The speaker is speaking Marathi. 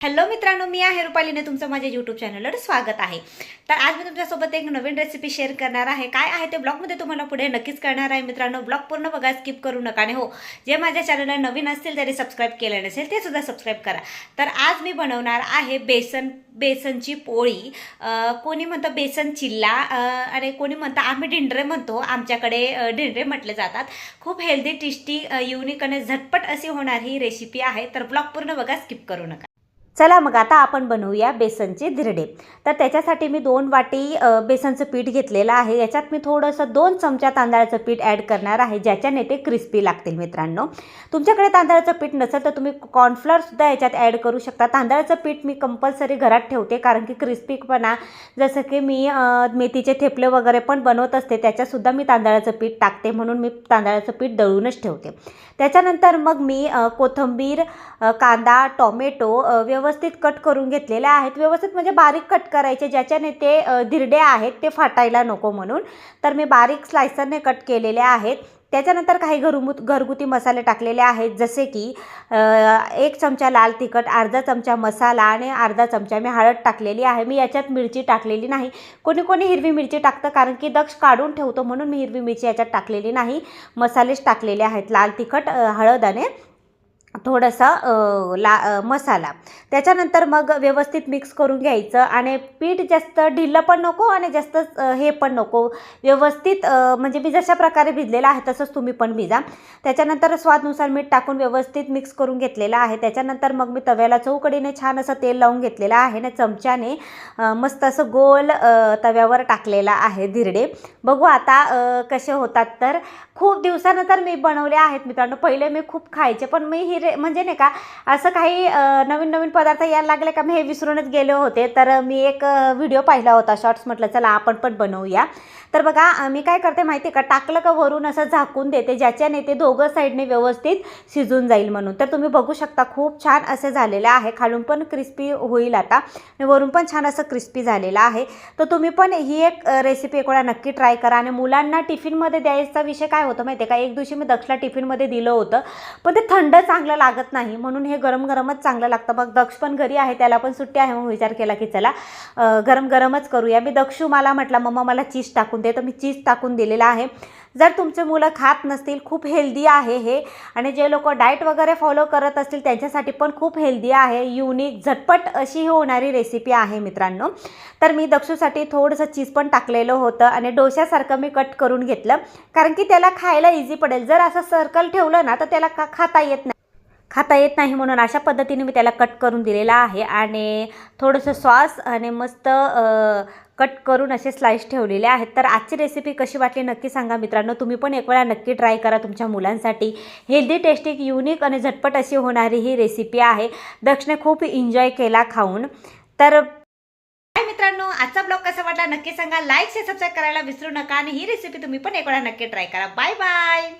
हॅलो मित्रांनो मी आहे रुपालीने तुमचं माझ्या यूट्यूब चॅनलवर स्वागत आहे. तर आज मी तुमच्यासोबत एक नवीन रेसिपी शेअर करणार आहे. काय आहे ते ब्लॉगमध्ये तुम्हाला पुढे नक्कीच करणार आहे मित्रांनो. ब्लॉग पूर्ण बघा स्किप करू नका. आणि हो जे माझ्या चॅनलला नवीन असतील तरी सबस्क्राईब केलं नसेल ते सुद्धा सबस्क्राईब करा. तर आज मी बनवणार आहे बेसन बेसनची पोळी. कोणी म्हणतं बेसन चिल्ला आणि कोणी म्हणतं आम्ही डिंडरे म्हणतो. आमच्याकडे डिंडरे म्हटले जातात. खूप हेल्दी टेस्टी युनिक आणि झटपट अशी होणारी ही रेसिपी आहे. तर ब्लॉग पूर्ण बघा स्किप करू नका. चला मग आता आपण बनवूया बेसनचे धिरडे. तर त्याच्यासाठी मी दोन वाटी बेसनचं पीठ घेतलेलं आहे. याच्यात मी थोडंसं दोन चमचा तांदळाचं पीठ ॲड करणार आहे ज्याच्याने ते क्रिस्पी लागतील मित्रांनो. तुमच्याकडे तांदळाचं पीठ नसेल तर तुम्ही कॉर्नफ्लॉरसुद्धा याच्यात ॲड करू शकता. तांदळाचं पीठ मी कंपल्सरी घरात ठेवते कारण की क्रिस्पीपणा जसं की मी मेथीचे थेपले वगैरे पण बनवत असते त्याच्यातसुद्धा मी तांदळाचं पीठ टाकते म्हणून मी तांदळाचं पीठ दळूनच ठेवते. त्याच्यानंतर मग मी कोथंबीर कोथिंबीर कांदा टोमॅटो व्यव व्यवस्थित कट करून घेतलेल्या आहेत. व्यवस्थित म्हणजे बारीक कट करायचे ज्याच्याने ते धिरडे आहेत ते फाटायला नको म्हणून. तर मी बारीक स्लायसरने कट केलेले आहेत. त्याच्यानंतर काही घरगुत घरगुती मसाले टाकलेले आहेत. जसे की एक चमचा लाल तिखट अर्धा चमचा मसाला आणि अर्धा चमचा मी हळद टाकलेली आहे. मी याच्यात मिरची टाकलेली नाही. कोणी कोणी हिरवी मिरची टाकतं कारण की दक्ष काढून ठेवतो म्हणून मी हिरवी मिरची याच्यात टाकलेली नाही. मसालेच टाकलेले आहेत. लाल तिखट हळद आणि थोडासा ला मसाला. त्याच्यानंतर मग व्यवस्थित मिक्स करून घ्यायचं आणि पीठ जास्त ढिल्लं पण नको आणि जास्त हे पण नको. व्यवस्थित म्हणजे मी जशा प्रकारे भिजलेलं आहे तसंच तुम्ही पण भिजा. त्याच्यानंतर स्वादनुसार मीठ टाकून व्यवस्थित मिक्स करून घेतलेलं आहे. त्याच्यानंतर मग मी तव्याला चौकडीने छान असं तेल लावून घेतलेलं आहे आणि चमच्याने मस्त असं गोल तव्यावर टाकलेला आहे धिरडे. बघू आता कसे होतात तर. खूप दिवसानंतर मी बनवले आहेत मित्रांनो. पहिले मी खूप खायचे पण मी ही रे म्हणजे नाही का असं काही नवीन नवीन पदार्थ यायला लागले का? मी हे विसरूनच गेले होते. तर मी एक व्हिडिओ पाहिला होता शॉर्ट्स म्हटलं चला आपण पण बनवूया. तर बघा मी काय करते माहिती आहे का? टाकलं का वरून असं झाकून देते ज्याच्याने ते दोघं साईडने व्यवस्थित शिजून जाईल म्हणून. तर तुम्ही बघू शकता खूप छान असे झालेले आहे. खालून पण क्रिस्पी होईल आता. आणि वरून पण छान असं क्रिस्पी झालेलं आहे. तर तुम्ही पण ही एक रेसिपी एक वेळा नक्की ट्राय करा. आणि मुलांना टिफिनमध्ये द्यायचा विषय काय होतं माहिती आहे का? एक दिवशी मी दक्षला टिफिनमध्ये दिलं होतं. पण ते थंड चांगलं लागत नाही. म्हणून हे गरम गरमच चांगलं लागतं. मग दक्ष पण घरी आहे त्याला पण सुट्टी आहे. मग विचार केला की चला गरम गरमच करूया. मी दक्षू मला म्हटलं मम्मा मला चीज टाकून दे. तर मी चीज टाकून दिलेला आहे. जर तुमचे मुलं खात नसतील खूप हेल्दी आहे हे. आणि जे लोक डाएट वगैरे फॉलो करत असतील त्यांच्यासाठी पण खूप हेल्दी आहे. युनिक झटपट अशी ही होणारी रेसिपी आहे मित्रांनो. तर मी दक्षूसाठी थोडंसं चीज पण टाकलेलं होतं आणि डोश्यासारखं मी कट करून घेतलं. कारण की त्याला खायला इझी पडेल. जर असं सर्कल ठेवलं ना तर त्याला खा खाता येत नाही. खाता येत नाही म्हणून अशा पद्धतीने मी त्याला कट करून दिलेला आहे. आणि थोडंसं सॉस आणि मस्त कट करून असे स्लाईस ठेवलेले आहेत. तर आजची रेसिपी कशी वाटली नक्की सांगा मित्रांनो. तुम्ही पण एक वेळा नक्की ट्राय करा तुमच्या मुलांसाठी. हेल्दी टेस्टी युनिक आणि झटपट अशी होणारी ही रेसिपी आहे. दक्षने खूप एन्जॉय केला खाऊन. तर काय मित्रांनो. आजचा ब्लॉग कसा वाटला नक्की सांगा. लाईक से सबस्क्राईब करायला विसरू नका. आणि ही रेसिपी तुम्ही पण एक वेळा नक्की ट्राय करा. Bye bye